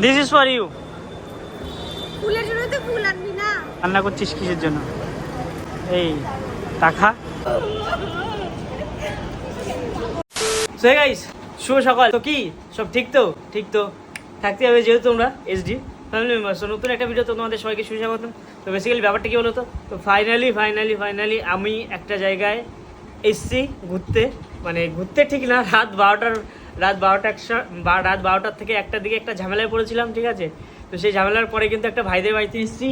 This is for you ফুলের জন্য তো ফুল আনবি না। রান্না করছিস কিসের জন্য? এই টাকা? সো গাইস শুভ সকাল। তো কি? সব ঠিক তো? ঠিক তো? থাকতে হবে যেহেতু তোমরা এসডি ফ্যামিলি মেম্বার তো নতুন একটা ভিডিও তো তোমাদের সবাইকে সুস্বাগতম। তো বেসিক্যালি ব্যাপারটা কি বলো তো তো ফাইনালি ফাইনালি ফাইনালি আমি একটা জায়গায় এসছি ঘুরতে। মানে ঘুরতে ঠিক না রাত বারোটার রাত বারোটা একশো বা রাত বারোটার থেকে একটার দিকে একটা ঝামেলায় পড়েছিলাম ঠিক আছে? তো সেই ঝামেলার পরে কিন্তু একটা ভাইদের বাড়িতে এসেছি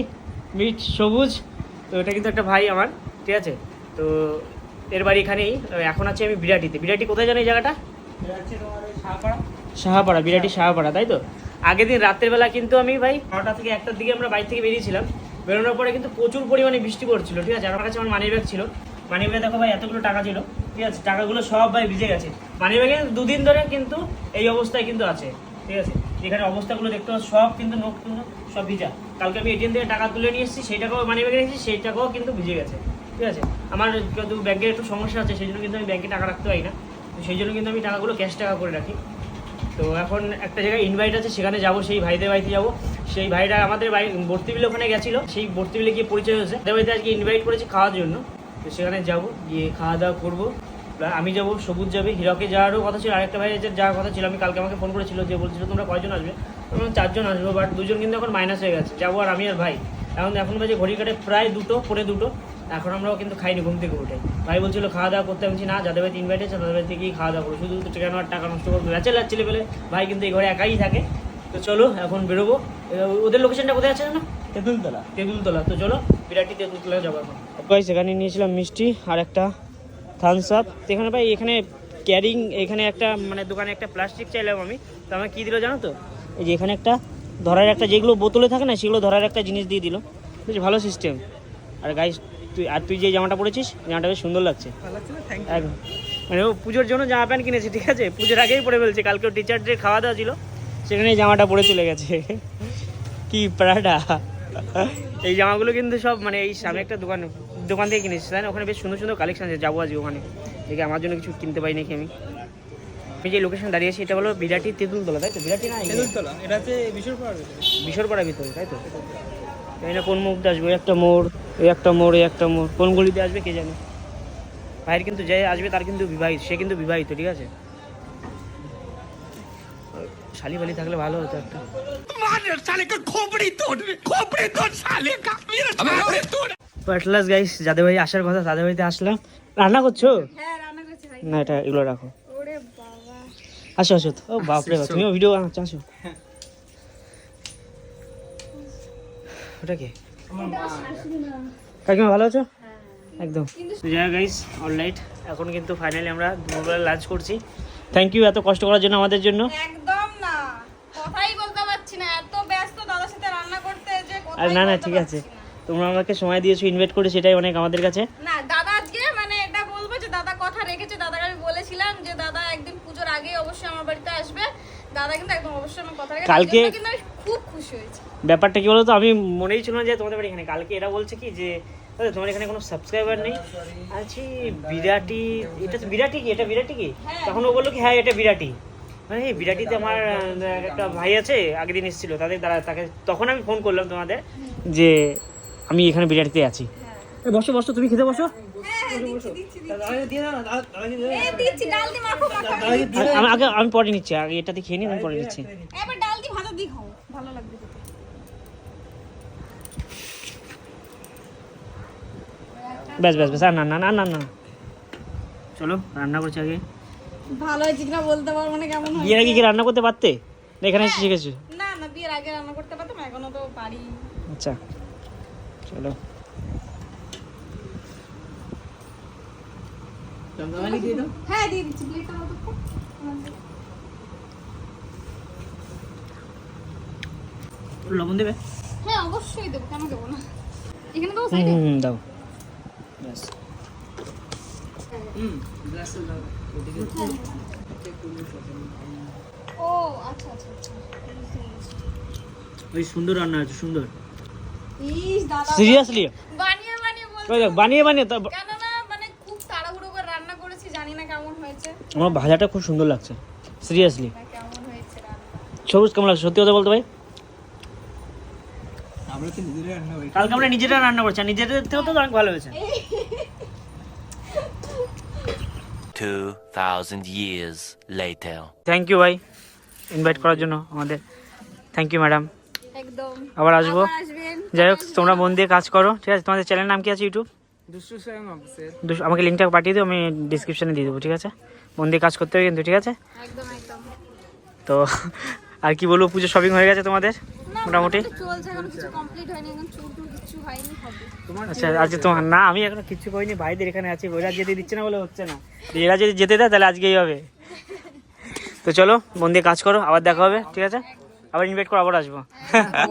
মিট সবুজ তো এটা কিন্তু একটা ভাই আমার ঠিক আছে? তো এর বাড়ি এখানেই এখন আছি আমি বিরাটিতে। বিরাটি কোথায় জানো এই জায়গাটা? সাহাপাড়া। বিরাটি সাহাপাড়া তাই তো? আগের দিন রাতের বেলা কিন্তু আমি ভাই নটা থেকে একটার দিকে আমরা বাড়ি থেকে বেরিয়েছিলাম। বেরোনোর পরে কিন্তু প্রচুর পরিমাণে বৃষ্টি পড়ছিল ঠিক আছে? আমার কাছে আমার মানি ব্যাগ ছিল। মানি ব্যাগে দেখো ভাই এতগুলো টাকা ছিল। ঠিক আছে, টাকাগুলো সব ভাই ভিজে গেছে। মানি ব্যাগে দুদিন ধরে কিন্তু এই অবস্থায় কিন্তু আছে, ঠিক আছে? এখানে অবস্থাগুলো দেখতে পাচ্ছ, সব কিন্তু নোট কিন্তু সব ভিজা। কালকে আমি এটিএম থেকে টাকা তুলে নিয়ে এসেছি সেই টাকাও মানি ব্যাগে রেখেছি সেই টাকাও কিন্তু ভিজে গেছে, ঠিক আছে? আমার কিন্তু ব্যাংকের একটু সমস্যা আছে, সেই জন্য কিন্তু আমি ব্যাংকে টাকা রাখতে পারি না। সেই জন্য কিন্তু আমি টাকাগুলো ক্যাশ টাকা করে রাখি। তো এখন একটা জায়গায় ইনভাইট আছে, সেখানে যাব, সেই ভাইদের বাড়িতে যাব। সেই ভাইরা আমাদের বাড়ি ভর্তি বিলে ওখানে গেছিল, সেই ভর্তি বিলে গিয়ে পরিচয় হয়েছে। তাদের বাড়িতে আজকে ইনভাইট করেছি খাওয়ার জন্য। তো সেখানে যাব, গিয়ে খাওয়া দাওয়া করব। আমি যাব, সবুজ যাবে, হিরকে যাওয়ারও কথা ছিল, আরেকটা ভাই যাওয়ার কথা ছিল, আমি কালকে আমাকে ফোন করেছিল যে বলছিল, তোমরা কয়জন আসবে? আমরা চারজন আসব বাট দুজন কিন্তু এখন মাইনাস হয়ে গেছে, যাব আর আমি আর ভাই। এখন এখন বাজে ঘড়ি কাটে প্রায় দুটো পরে দুটো। এখন আমরাও কিন্তু খাইনি ঘুম থেকে উঠে। ভাই বলছিল, খাওয়া দাওয়া করতে আমি না, যাদের বাড়িতে ইনভাইট আছে, তাদের বাড়িতে গিয়ে খাওয়া দাওয়া করব শুধু কেন আর টাকা নষ্ট করব ব্যাচেলার ছেলে পেলে ভাই কিন্তু এই ঘরে একাই থাকে। তো চলো, এখন বেরোবো। ওদের লোকেশনটা কোথায় আছে না তেঁতুলতলা। তেঁতুলতলা। তো চলো বিরাটি তেঁতুলতলা যাব এখন। ভাই সেখানে নিয়েছিলাম মিষ্টি আর একটা থামস আপ এখানে ভাই এখানে ক্যারিং এখানে একটা মানে দোকানে একটা প্লাস্টিক চাইলাম আমি। তো আমাকে কী দিল জানো তো? এই যে এখানে একটা ধরার একটা যেগুলো বোতলে থাকে না সেগুলো ধরার একটা জিনিস দিয়ে দিল। বেশ ভালো সিস্টেম আর গাইস তুই আর তুই যে জামাটা পরেছিস জামাটা বেশ সুন্দর লাগছে। একদম। মানে ও পুজোর জন্য জামা প্যান্ট কিনেছে ঠিক আছে? পুজোর আগেই পরে ফেলছে কালকে টিচার ডে খাওয়া দাওয়া ছিল। সেখানে জামাটা পরে চলে গেছে। কি প্রাডা এই জামাগুলো কিন্তু সব মানে এই সামনে একটা দোকান দোকান থেকে কিনেছি তাই না? ওখানে বেশ সুন্দর সুন্দর কালেকশন আছে যাব আজকে ওখানে। দেখে আমার জন্য কিছু কিনতে পারি নাকি আমি। আমি যে লোকেশন দাঁড়িয়ে আছি এটা হলো বিরাটি তেঁতুলতলা তাই তো? বিরাটি না তেঁতুলতলা এটা হচ্ছে ভেতরে। বিশরপাড়ার ভিতরে তাই তো? জানি না কোন মুখ দিয়ে আসবে একটা মোড় ওই একটা মোড় এই একটা মোড় কোন গলিতে আসবে কে জানে? ভাইয়ের কিন্তু যে আসবে তার কিন্তু বিবাহিত সে কিন্তু বিবাহিত ঠিক আছে? শালি বালি থাকলে ভালো হতো একটা। পাটলাস গাইস যাদের ভাই আসার কথা তাদের বাড়িতে আসলাম। রান্না করছ? হ্যাঁ রান্না করছি ভাই। না এটা এগুলো রাখো। ওরে বাবা। আসো আসো ও বাপরে বাপ তুমিও ভিডিও বানাচ্ছো আসো। ওটা কে? কাকিমা ভালো আছো? একদম। যাই গাইস অলরাইট এখন কিন্তু ফাইনালি আমরা দুপুরবেলা লাঞ্চ করছি। থ্যাংক ইউ এত কষ্ট করার জন্য আমাদের জন্য। একদম না কথাই বলতে পারছি না এত ব্যস্ত দাদার সাথে রান্না করতে যে আর না না ঠিক আছে। তোমরা আমাকে সময় দিয়েছ ইনভাইট করে সেটাই অনেক আমাদের কাছে। না দাদা আজকে মানে এটা বলব যে দাদা কথা রেখেছে দাদাকে আমি বলেছিলাম যে দাদা একদিন পুজোর আগেই অবশ্যই আমার বাড়িতে আসবে। দাদা কিন্তু একদম অবশ্যই আমার কথা রেখেছে। কালকে- কিন্তু আমি খুব খুশি হয়েছি। ব্যাপারটা কি বলতো আমি মনেই ছিল না যে তোমাদের বাড়ি এখানে। কালকে এরা বলছে কি যে দাদা তোমার এখানে কোনো সাবস্ক্রাইবার নেই? আছি বিরাটি এটা তো বিরাটি কি এটা বিরাটি কি? হ্যাঁ। তখন ও বলল কি হ্যাঁ এটা বিরাটি। মানে এই বিরাটিতে আমার একটা ভাই আছে আগের দিন এসেছিল তাদের দ্বারা তাকে তখন আমি ফোন করলাম তোমাদের যে আমি এখানে বিরাটিতে আছি। বসো বসো তুমি খেতে বসো? আগে আমি পরে নিচ্ছি আগে এটাতে খেয়ে নিই আমি পরে নিচ্ছি। এবার ডাল দি ভাজা দি খাও ভালো লাগবে খেতে। ব্যাস ব্যাস ব্যাস আর না না না না না। চলো রান্না করছি আগে। ভালো হয়েছে কিনা বলতে পারব না কেমন হয় বিয়ের আগে কি রান্না করতে পারতে? না এখানে এসে শিখেছো? না না বিয়ের আগে রান্না করতে পারতাম এখনও তো পারি। আচ্ছা। চলো। দিয়ে দাও। হ্যাঁ দিয়ে দিচ্ছি প্লেটটা দাও লবণ দেবে? হ্যাঁ অবশ্যই দেবো কেন দেবো না? এখানে সাইডে হুম, দাও। ব্যাস। হুম গ্লাসে দাও। ও আচ্ছা আচ্ছা আচ্ছা। ওই সুন্দর রান্না আছে সুন্দর। সিরিয়াসলি বানিয়ে বানিয়ে বানিয়ে বানিয়ে তো মানে খুব তাড়াহুড়ো করে রান্না করেছি জানি না কেমন হয়েছে। আমার ভাজাটা খুব সুন্দর লাগছে সিরিয়াসলি কেমন হয়েছে সবুজ কেমন লাগছে? সত্যি কথা বলতে ভাই? আমরা তো নিজেরাই রান্না করি? কালকে আমরা নিজেরা রান্না করছি নিজেদের থেকেও তো অনেক ভালো হয়েছে। 2,000 years later. থ্যাংক ইউ ভাই ইনভাইট করার জন্য আমাদের। থ্যাংক ইউ ম্যাডাম একদম। আবার আসব। যাই হোক তোমরা মন দিয়ে কাজ করো ঠিক আছে? তোমাদের চ্যানেল নাম কি আছে ইউটিউব? আমাকে লিঙ্কটা পাঠিয়ে দিও আমি ডিসক্রিপশনে দিয়ে দেবো ঠিক আছে? মন দিয়ে কাজ করতে হবে কিন্তু ঠিক আছে? একদম একদম। তো আর কি বলব পুজো শপিং হয়ে গেছে তোমাদের? মোটামুটি? চলছে এখন কিছু কমপ্লিট হয়নি এখন চুল কিছু হয়নি হবে। আচ্ছা আজকে তোমার না আমি এখনও ভাইদের এখানে আছি ওরা যেতে দিচ্ছে না বলে হচ্ছে না। এরা যদি যেতে দেয় তাহলে আজকেই হবে। তো চলো মন দিয়ে কাজ করো আবার দেখা হবে ঠিক আছে? আবার ইনভাইট করো আবার আসব।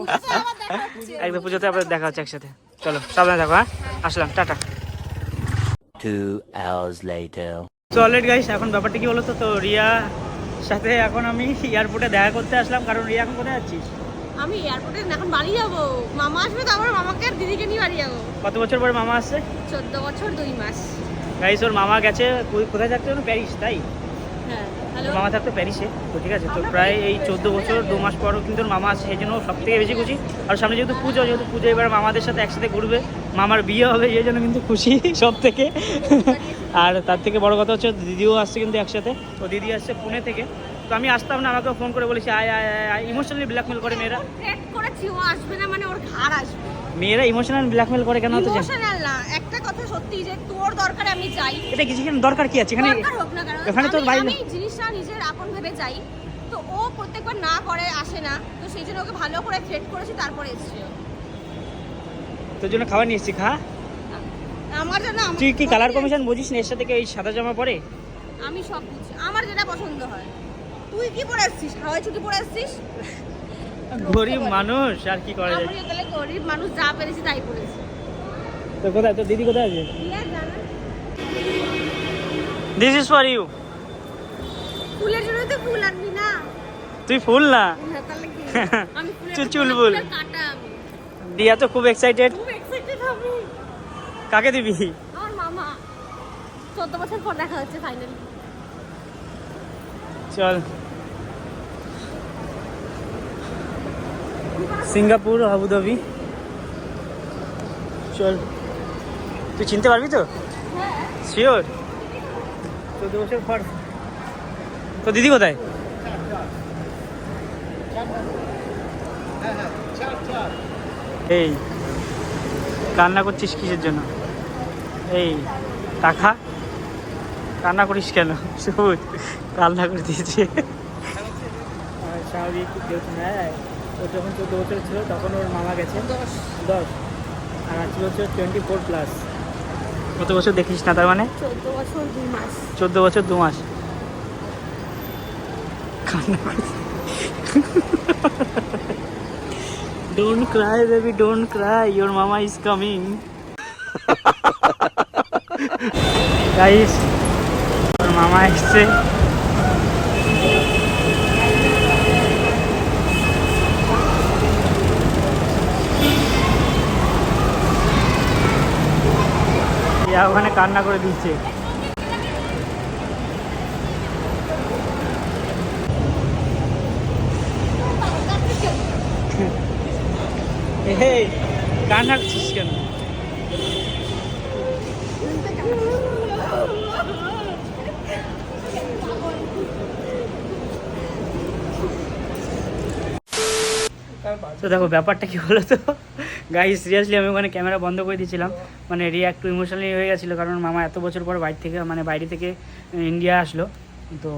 একদম পুজোতে আবার দেখা হচ্ছে একসাথে। চলো সাবধানে থাকো হ্যাঁ? আসলাম টাটা। Two hours later. তো অলরেডি গাইস এখন ব্যাপারটা কি বলো তো তো রিয়া সাথে এখন আমি এয়ারপোর্টে দেখা করতে আসলাম কারণ রিয়া এখন কোথায় যাচ্ছিস আমি এয়ারপোর্টে এখন বাড়ি যাব। মামা আসবে তো আমার মামাকে আর দিদিকে নিয়ে বাড়ি যাব। কত বছর পরে মামা আসছে? চোদ্দ বছর দুই মাস। গাইস ওর মামা গেছে কোথায় থাকতে প্যারিস তাই? হ্যাঁ মামা থাকতো প্যারিসে তো ঠিক আছে তো প্রায় এই চোদ্দ বছর দু মাস পরও কিন্তু ওর মামা আছে সেই জন্য সব থেকে বেশি খুশি। আর সামনে যেহেতু পুজো যেহেতু পুজো এবার মামাদের সাথে একসাথে ঘুরবে মামার বিয়ে হবে এই জন্য কিন্তু খুশি সব থেকে আর তার থেকে বড় কথা হচ্ছে দিদিও আসছে কিন্তু একসাথে। তো দিদি আসছে পুনে থেকে। তো আমি আসতাম না আমাকে ফোন করে বলেছি আয় আয় আয় আয়। ইমোশনালি ব্ল্যাকমেল করে মেয়েরা। থ্রেট করেছি ও আসবে না মানে ওর ঘাড় আসবে। মেয়েরা ইমোশনাল ব্ল্যাকমেল করে কেন? চায় ইমোশনাল না একটা কথা সত্যি যে তোর দরকারে আমি যাই। এটা কিছু এখানে দরকার কি আছে? এখানে কেন এখানে তোর বাইরে- আমি জিনিসটা নিজের আপন ভেবে যাই। তো ও প্রত্যেকবার না করে আসে না। তো সেই জন্য ওকে ভালো করে থ্রেট করেছি তারপরে এসেছে। তোর জন্য খাবার নিয়ে এসেছি খা। আমার জন্য তুই কি কালার কমিশন বুঝিস না এর সাথে কি এই সাদা জামা পরে? আমি সব বুঝি। আমার যেটা পছন্দ হয়। তুই কি পরে আসছিস? হাওয়াই ছুটি পরে আসছিস? গরিব মানুষ আর কি করা যায়? তাহলে গরিব মানুষ যা পেরেছি তাই করেছি। তো কোথায়? তোর দিদি কোথায় আছে? দিস ইজ ফর ইউ ফুলের জন্য তো ফুল আনবি না। তুই ফুল না? আমি চুল-। ফুলের দিয়া তো খুব এক্সাইটেড খুব এক্সাইটেড আমি। কাকে দিবি? আমার মামা। চোদ্দ বছর পর দেখা হচ্ছে ফাইনালি চল। Singapore, Abu Dhabi. চল। তুই চিনতে পারবি তো? শিওর চোদ্দ বছর পর। তো দিদি কোথায়? এই, কান্না করছিস কিসের জন্য? এই, টাকা? কান্না করিস কেন? সবুজ। কান্না করে দিয়েছে। স্বাভাবিক ও যখন চোদ্দ বছর ছিল তখন ওর মামা গেছে। দশ। দশ আর আজ বছর টোয়েন্টি ফোর প্লাস কত বছর দেখিস না তার মানে? চোদ্দ বছর দুই মাস। চোদ্দ বছর দু মাস। Don't cry baby don't cry your mama is coming guys ওর মামা এসছে ইয়া ওখানে কান্না করে দিচ্ছে। কান্না করছিস কেন? তো দেখো, ব্যাপারটা কি হলো তো গাই সিরিয়াসলি আমি ওখানে ক্যামেরা বন্ধ করে দিয়েছিলাম। মানে রিয়া একটু ইমোশনালি হয়ে গেছিল, কারণ মামা এত বছর পর বাইরে থেকে মানে বাইরে থেকে ইন্ডিয়া আসলো। তো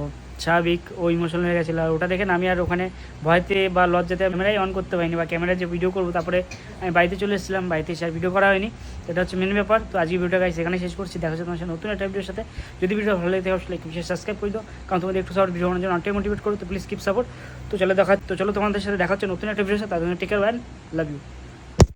স্বাভাবিক, ও ইমোশনাল হয়ে গেছিল। আর ওটা দেখেন আমি আর ওখানে ভয়তে বা লজ্জাতে ক্যামেরাই অন করতে পারিনি বা ক্যামেরা যে ভিডিও করব, তারপরে আমি বাড়িতে চলে এসেছিলাম, বাড়িতে এসে আর ভিডিও করা হয়নি। এটা হচ্ছে মেন ব্যাপার। তো আজকে ভিডিওটা গাইস এখানে শেষ করছি। দেখা হচ্ছে তোমার সাথে নতুন একটা ভিডিওর সাথে। যদি ভিডিও ভালো লাগে অবশ্যই লাইক বিশেষ সাবস্ক্রাইব করে দাও। কারণ তোমাদের একটু সাপোর্ট ভিডিও বানানোর জন্য অনেকটাই মোটিভেট করো, তো প্লিজ কিপ সাপোর্ট তো চলো দেখা, তো চলো তোমাদের সাথে দেখা হচ্ছে নতুন একটা ভিডিওর সাথে। তাদের টেকার ওয়ান লাভ ইউ